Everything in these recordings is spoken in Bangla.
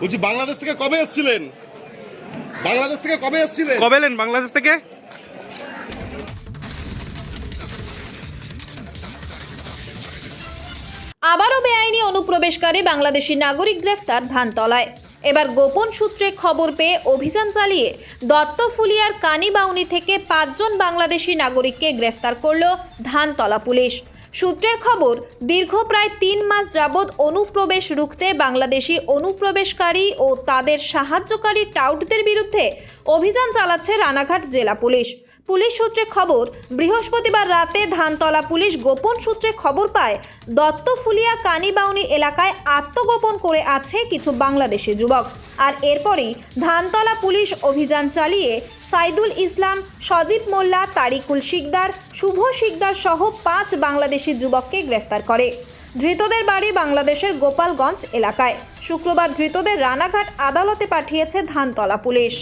বলছি বাংলাদেশ থেকে কবে এসেছিলেন? বাংলাদেশ থেকে কবে এসেছিলেন? কবে এলেন বাংলাদেশ থেকে? আবারও বেআইনি অনুপ্রবেশকারী বাংলাদেশি নাগরিক গ্রেফতার ধানতলায়। এবার গোপন সূত্রে খবর পেয়ে অভিযান চালিয়ে দত্তফুলিয়ার কানিবাউনি থেকে পাঁচজন বাংলাদেশি নাগরিককে গ্রেফতার করল ধানতলা পুলিশ। সূত্রের খবর, দীর্ঘ প্রায় তিন মাস যাবৎ অনুপ্রবেশ রুখতে বাংলাদেশি অনুপ্রবেশকারী ও তাদের সাহায্যকারী টাউটদের বিরুদ্ধে অভিযান চালাচ্ছে রানাঘাট জেলা পুলিশ। পুলিশ সূত্রে খবর, বৃহস্পতিবার রাতে ধানতলা পুলিশ গোপন সূত্রে খবর পায় দত্তফুলিয়া কানিবাউনি এলাকায় আত্মগোপন করে আছে কিছু বাংলাদেশি যুবক। আর এরপরেই ধানতলা পুলিশ অভিযান চালিয়ে সাইদুল ইসলাম, সজীব মোল্লা, তারিকুল শিকদার, শুভ শিকদার সহ পাঁচ বাংলাদেশি যুবককে গ্রেফতার করে। ধৃতদের বাড়ি বাংলাদেশের গোপালগঞ্জ এলাকায়। শুক্রবার ধৃতদের রানাঘাট আদালতে পাঠিয়েছে ধানতলা পুলিশ।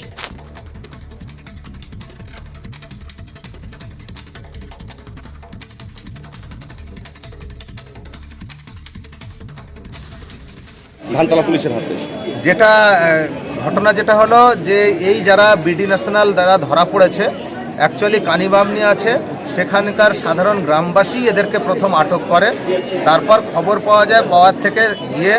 ধানতলা পুলিশের হাতে। যেটা ঘটনা যেটা হলো যে এই যারা বিডি ন্যাশনাল দ্বারা ধরা পড়েছে অ্যাকচুয়ালি কানিবামনি আছে, সেখানকার সাধারণ গ্রামবাসী এদেরকে প্রথম আটক করে, তারপর খবর পাওয়া যায় পাওয়ার থেকে গিয়ে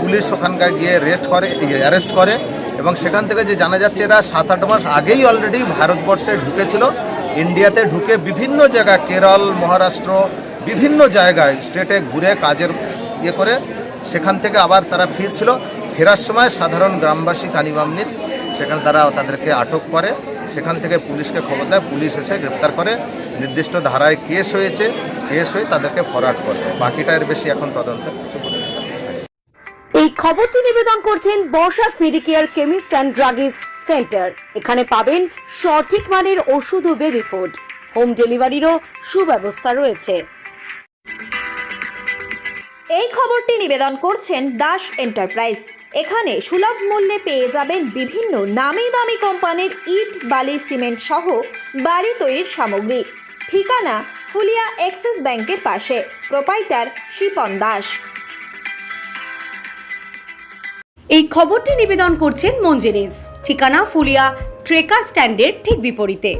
পুলিশ ওখানকার গিয়ে রেস্ট করে অ্যারেস্ট করে এবং সেখান থেকে যে জানা যাচ্ছে এরা সাত আট মাস আগেই অলরেডি ভারতবর্ষে ঢুকেছিল। ইন্ডিয়াতে ঢুকে বিভিন্ন জায়গা কেরল, মহারাষ্ট্র, বিভিন্ন জায়গায় স্টেটে ঘুরে কাজের ইয়ে করে সেখান থেকে আবার তারা ফিরছিল। ফেরার সময় সাধারণ গ্রামবাসী কানিবামনির সেখানে তারা তাদেরকে আটক করে। সেখান থেকে পুলিশকে খবর দেয়। পুলিশ এসে গ্রেপ্তার করে। নির্দিষ্ট ধারায় কেস হয়েছে। কেস হয়ে তাদেরকে ফরওয়ার্ড করে বাকিটা এর বেশি এখন তদন্ত। এই খবরটি নিবেদন করছেন Barshak medicare chemist and druggist centre. এখানে পাবেন সঠিক মানের ওষুধ ও বেবি ফুড। হোম ডেলিভারিরও সুব্যবস্থা রয়েছে। এই খবরটি নিবেদন করছেন দাস এন্টারপ্রাইজ। এখানে সুলভ মূল্যে পেয়ে যাবেন বিভিন্ন নামি দামি কোম্পানির ইট, বালি, সিমেন্ট সহ বাড়ি তৈরির সামগ্রী। ঠিকানা ফুলিয়া এক্সিস ব্যাংকের পাশে। প্রোপাইটার শিপন দাস। এই খবরটি নিবেদন করছেন মঞ্জেরিজ। ঠিকানা ফুলিয়া ট্রেকার স্ট্যান্ডের ঠিক বিপরীতে।